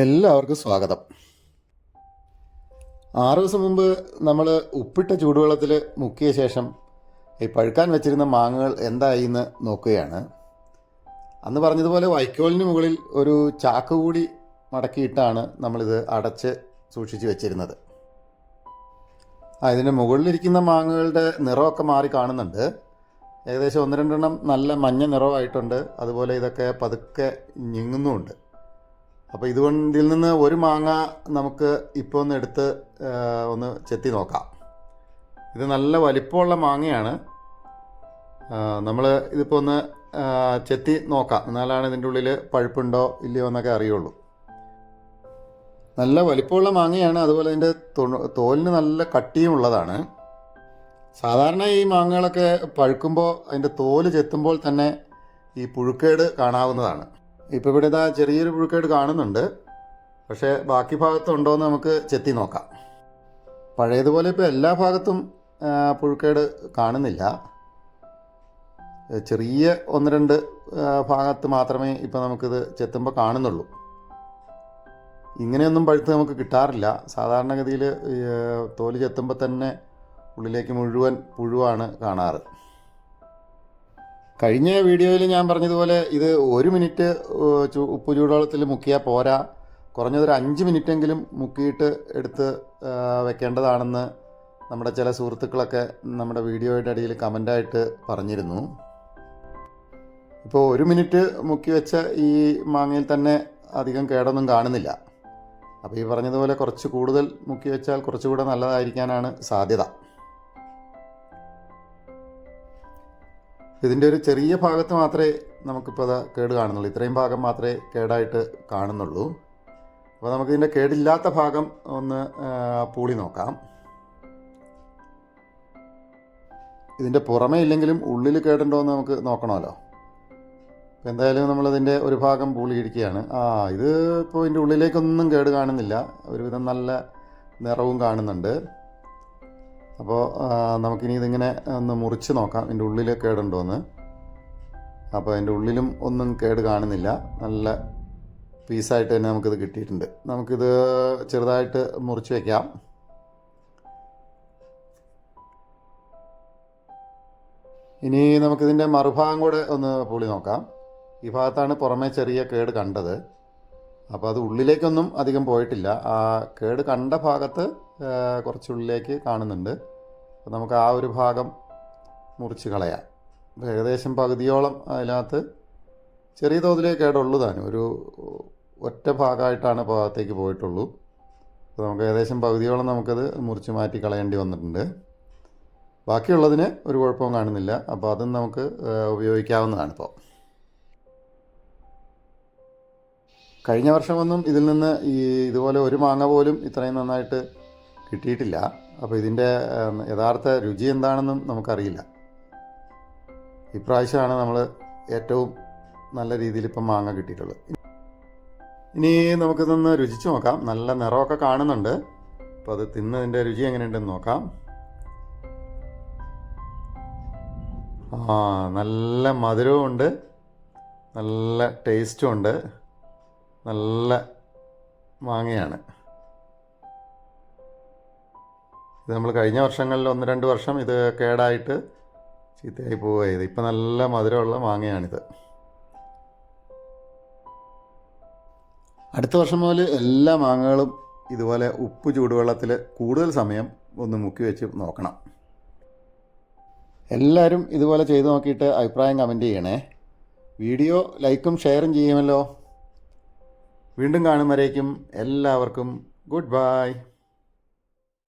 എല്ലാവർക്കും സ്വാഗതം. ആറ് ദിവസം മുമ്പ് നമ്മൾ ഉപ്പിട്ട ചൂടുവെള്ളത്തിൽ മുക്കിയ ശേഷം ഈ പഴുക്കാൻ വെച്ചിരുന്ന മാങ്ങകൾ എന്തായി എന്ന് നോക്കുകയാണ്. അന്ന് പറഞ്ഞതുപോലെ വൈക്കോലിന് മുകളിൽ ഒരു ചാക്ക് കൂടി മടക്കിയിട്ടാണ് നമ്മളിത് അടച്ച് സൂക്ഷിച്ച് വെച്ചിരുന്നത്. ആ ഇതിന്റെ മുകളിലിരിക്കുന്ന മാങ്ങകളുടെ നിറമൊക്കെ മാറി കാണുന്നുണ്ട്. ഏകദേശം ഒന്ന് രണ്ടെണ്ണം നല്ല മഞ്ഞ നിറമായിട്ടുണ്ട്. അതുപോലെ ഇതൊക്കെ പതുക്കെ ഞെങ്ങുന്നുമുണ്ട്. അപ്പോൾ ഇതുകൊണ്ടിൽ നിന്ന് ഒരു മാങ്ങ നമുക്ക് ഇപ്പോൾ ഒന്ന് എടുത്ത് ഒന്ന് ചെത്തി നോക്കാം. ഇത് നല്ല വലിപ്പമുള്ള മാങ്ങയാണ്. നമ്മൾ ഇതിപ്പോൾ ഒന്ന് ചെത്തി നോക്കാം. എന്നാലാണ് ഇതിന്റെ ഉള്ളിൽ പഴുപ്പുണ്ടോ ഇല്ലയോ എന്നൊക്കെ അറിയുള്ളൂ. നല്ല വലിപ്പമുള്ള മാങ്ങയാണ്. അതുപോലെ അതിന്റെ തോലിന് നല്ല കട്ടിയും ഉള്ളതാണ്. സാധാരണ ഈ മാങ്ങകളൊക്കെ പഴുക്കുമ്പോൾ അതിന്റെ തോൽ ചെത്തുമ്പോൾ തന്നെ ഈ പുഴുക്കേട് കാണാവുന്നതാണ്. ഇപ്പോൾ ഇവിടെ ഇതാ ചെറിയൊരു പുഴുക്കേട് കാണുന്നുണ്ട്. പക്ഷേ ബാക്കി ഭാഗത്തുണ്ടോ എന്ന് നമുക്ക് ചെത്തി നോക്കാം. പഴയതുപോലെ ഇപ്പോൾ എല്ലാ ഭാഗത്തും പുഴുക്കേട് കാണുന്നില്ല. ചെറിയ ഒന്ന് രണ്ട് ഭാഗത്ത് മാത്രമേ ഇപ്പോൾ നമുക്കിത് ചെത്തുമ്പോൾ കാണുന്നുള്ളൂ. ഇങ്ങനെയൊന്നും പഴുത്ത് നമുക്ക് കിട്ടാറില്ല. സാധാരണഗതിയിൽ തോൽ ചെത്തുമ്പോൾ തന്നെ ഉള്ളിലേക്ക് മുഴുവൻ പുഴുവാണ് കാണാറ്. കഴിഞ്ഞ വീഡിയോയിൽ ഞാൻ പറഞ്ഞതുപോലെ ഇത് ഒരു മിനിറ്റ് ഉപ്പ് ചൂടുവെള്ളത്തിൽ മുക്കിയാൽ പോരാ. കുറഞ്ഞതൊരു അഞ്ച് മിനിറ്റെങ്കിലും മുക്കിയിട്ട് എടുത്ത് വെക്കേണ്ടതാണെന്ന് നമ്മുടെ ചില സുഹൃത്തുക്കളൊക്കെ നമ്മുടെ വീഡിയോയുടെ അടിയിൽ കമന്റായിട്ട് പറഞ്ഞിരുന്നു. ഇപ്പോൾ ഒരു മിനിറ്റ് മുക്കി വെച്ച ഈ മാങ്ങയിൽ തന്നെ അധികം കേടൊന്നും കാണുന്നില്ല. അപ്പോൾ ഈ പറഞ്ഞതുപോലെ കുറച്ച് കൂടുതൽ മുക്കി വെച്ചാൽ കുറച്ചുകൂടെ നല്ലതായിരിക്കാനാണ് സാധ്യത. ഇതിന്റെ ഒരു ചെറിയ ഭാഗത്ത് മാത്രമേ നമുക്കിപ്പോൾ അത് കേട് കാണുന്നുള്ളൂ. ഇത്രയും ഭാഗം മാത്രമേ കേടായിട്ട് കാണുന്നുള്ളൂ. അപ്പോൾ നമുക്കിതിന്റെ കേടില്ലാത്ത ഭാഗം ഒന്ന് പൂളി നോക്കാം. ഇതിന്റെ പുറമേ ഇല്ലെങ്കിലും ഉള്ളിൽ കേടുണ്ടോ എന്ന് നമുക്ക് നോക്കണമല്ലോ. അപ്പോൾ എന്തായാലും നമ്മളതിന്റെ ഒരു ഭാഗം പൂളിയിരിക്കുകയാണ് ആ ഇത് ഇപ്പോൾ ഇതിന്റെ ഉള്ളിലേക്കൊന്നും കേട് കാണുന്നില്ല. ഒരുവിധം നല്ല നിറവും കാണുന്നുണ്ട്. അപ്പോൾ നമുക്കിനി ഇതിങ്ങനെ ഒന്ന് മുറിച്ച് നോക്കാം. ഇതിന്റെ ഉള്ളിൽ കേടുണ്ടോ എന്ന് അപ്പോൾ അതിന്റെ ഉള്ളിലും ഒന്നും കേട് കാണുന്നില്ല. നല്ല പീസായിട്ട് തന്നെ നമുക്കിത് കിട്ടിയിട്ടുണ്ട്. നമുക്കിത് ചെറുതായിട്ട് മുറിച്ച് വയ്ക്കാം ഇനി നമുക്കിതിന്റെ മറുഭാഗം കൂടെ ഒന്ന് പൊളി നോക്കാം. ഈ ഭാഗത്താണ് പുറമേ ചെറിയ കേട് കണ്ടത്. അപ്പോൾ അത് ഉള്ളിലേക്കൊന്നും അധികം പോയിട്ടില്ല. ആ കേട് കണ്ട ഭാഗത്ത് കുറച്ചുള്ളിലേക്ക് കാണുന്നുണ്ട്. അപ്പോൾ നമുക്ക് ആ ഒരു ഭാഗം മുറിച്ച് കളയാം. ഏകദേശം പകുതിയോളം അതിനകത്ത് ചെറിയ തോതിലേക്കായിട്ടുള്ളൂ താനും. ഒരു ഒറ്റ ഭാഗമായിട്ടാണ് ഭാഗത്തേക്ക് പോയിട്ടുള്ളൂ. അപ്പോൾ നമുക്ക് ഏകദേശം പകുതിയോളം നമുക്കത് മുറിച്ച് മാറ്റി കളയേണ്ടി വന്നിട്ടുണ്ട്. ബാക്കിയുള്ളതിന് ഒരു കുഴപ്പവും കാണുന്നില്ല. അപ്പോൾ അതും നമുക്ക് ഉപയോഗിക്കാവുന്നതാണ് ഇപ്പോൾ കഴിഞ്ഞ വർഷമൊന്നും ഇതിൽ നിന്ന് ഈ ഇതുപോലെ ഒരു മാങ്ങ പോലും ഇത്രയും നന്നായിട്ട് കിട്ടിയിട്ടില്ല. അപ്പോൾ ഇതിന്റെ യഥാർത്ഥ രുചി എന്താണെന്നും നമുക്കറിയില്ല. ഇപ്രാവശ്യമാണ് നമ്മൾ ഏറ്റവും നല്ല രീതിയിൽ ഇപ്പം മാങ്ങ കിട്ടിയിട്ടുള്ളത്. ഇനി നമുക്കിതൊന്ന് രുചിച്ച് നോക്കാം. നല്ല നിറമൊക്കെ കാണുന്നുണ്ട്. അപ്പോൾ അത് തിന്നതിന്റെ രുചി എങ്ങനെയുണ്ടെന്ന് നോക്കാം. ആ നല്ല മധുരവും ഉണ്ട്. നല്ല ടേസ്റ്റും ഉണ്ട്. നല്ല മാങ്ങയാണ്. ഇത് നമ്മൾ കഴിഞ്ഞ വർഷങ്ങളിൽ ഒന്ന് രണ്ട് വർഷം ഇത് കേടായിട്ട് ചീത്തയായി പോവുകയത് ഇപ്പം നല്ല മധുരമുള്ള മാങ്ങയാണിത്. അടുത്ത വർഷം മുതൽ എല്ലാ മാങ്ങകളും ഇതുപോലെ ഉപ്പ് ചൂടുവെള്ളത്തിൽ കൂടുതൽ സമയം ഒന്ന് മുക്കി വെച്ച് നോക്കണം. എല്ലാവരും ഇതുപോലെ ചെയ്തു നോക്കിയിട്ട് അഭിപ്രായം കമന്റ് ചെയ്യണേ. വീഡിയോ ലൈക്കും ഷെയറും ചെയ്യുമല്ലോ. വീണ്ടും കാണും വരേക്കും. എല്ലാവർക്കും ഗുഡ് ബൈ.